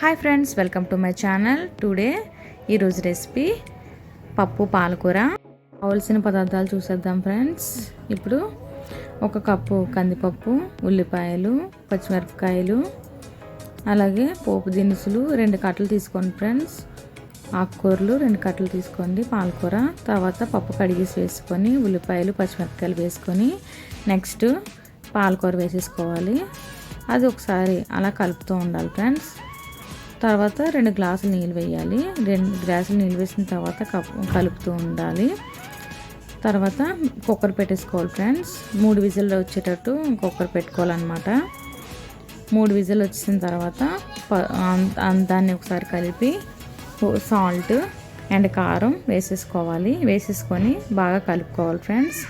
Hi friends welcome to my channel today ఈరోజు recipe పప్పు పాలకూర. కావలసిన పదార్థాలు చూసేద్దాం ఫ్రెండ్స్ ఇప్పుడు ఒక కప్పు కందిపప్పు ఉల్లిపాయలు పచ్చిమిరపకాయలు అలాగే పోపు దినుసులు రెండు కట్టలు తీసుకోండి ఫ్రెండ్స్ ఆకుకూరలు రెండు కట్టలు తీసుకోండి పాలకూర. తర్వాత పప్పు కడిగేసి వేసుకొని ఉల్లిపాయలు పచ్చిమిరపకాయలు వేసుకొని నెక్స్ట్ పాలకూర వేసేసుకోవాలి. అది ఒకసారి అలా కలుపుతూ ఉండాలి ఫ్రెండ్స్ తర్వాత రెండు గ్లాసులు నీళ్ళు వేయాలి. రెండు గ్లాసులు నీళ్ళు వేసిన తర్వాత కలుపుతూ ఉండాలి. తర్వాత కుక్కర్ పెట్టేసుకోవాలి ఫ్రెండ్స్. మూడు విజిల్ వచ్చేటట్టు కుక్కర్ పెట్టుకోవాలన్నమాట. మూడు విజిల్ వచ్చిన తర్వాత దాన్ని ఒకసారి కలిపి సాల్ట్ అండ్ కారం వేసేసుకోవాలి. వేసేసుకొని బాగా కలుపుకోవాలి ఫ్రెండ్స్.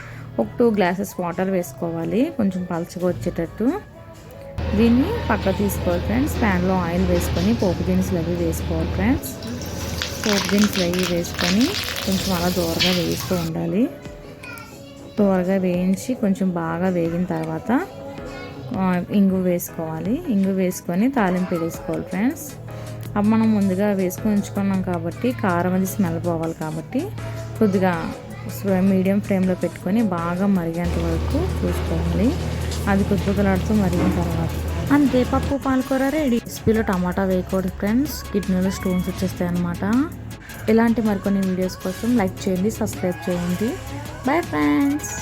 ఒక టూ గ్లాసెస్ వాటర్ వేసుకోవాలి. కొంచెం పలచగా వచ్చేటట్టు. దీన్ని పక్క తీసుకోవాలి ఫ్రెండ్స్. ప్యాన్లో ఆయిల్ వేసుకొని పోపు దినుసులు అవి వేసుకోవాలి ఫ్రెండ్స్. పోపు దినుసులు అవి వేసుకొని కొంచెం అలా దూరగా వేస్తూ ఉండాలి. దూరగా వేయించి కొంచెం బాగా వేగిన తర్వాత ఇంగు వేసుకోవాలి. ఇంగు వేసుకొని తాలింపు వేసుకోవాలి ఫ్రెండ్స్. అవి మనం ముందుగా వేసుకొని ఉంచుకున్నాం కాబట్టి కారం అది స్మెల్ పోవాలి కాబట్టి కొద్దిగా మీడియం ఫ్లేమ్లో పెట్టుకొని బాగా మరిగేంత వరకు చూసుకోవాలి. అది కుతుకులాడుతూ మరిగిన తర్వాత. అంతే పప్పు పాలకూర రెడీ రెసిపీలో టమాటా వేయకూడదు ఫ్రెండ్స్ కిడ్నీలో స్టోన్స్ వచ్చేస్తాయి అనమాట ఇలాంటి మరికొన్ని వీడియోస్ కోసం లైక్ చేయండి సబ్స్క్రైబ్ చేయండి. Bye friends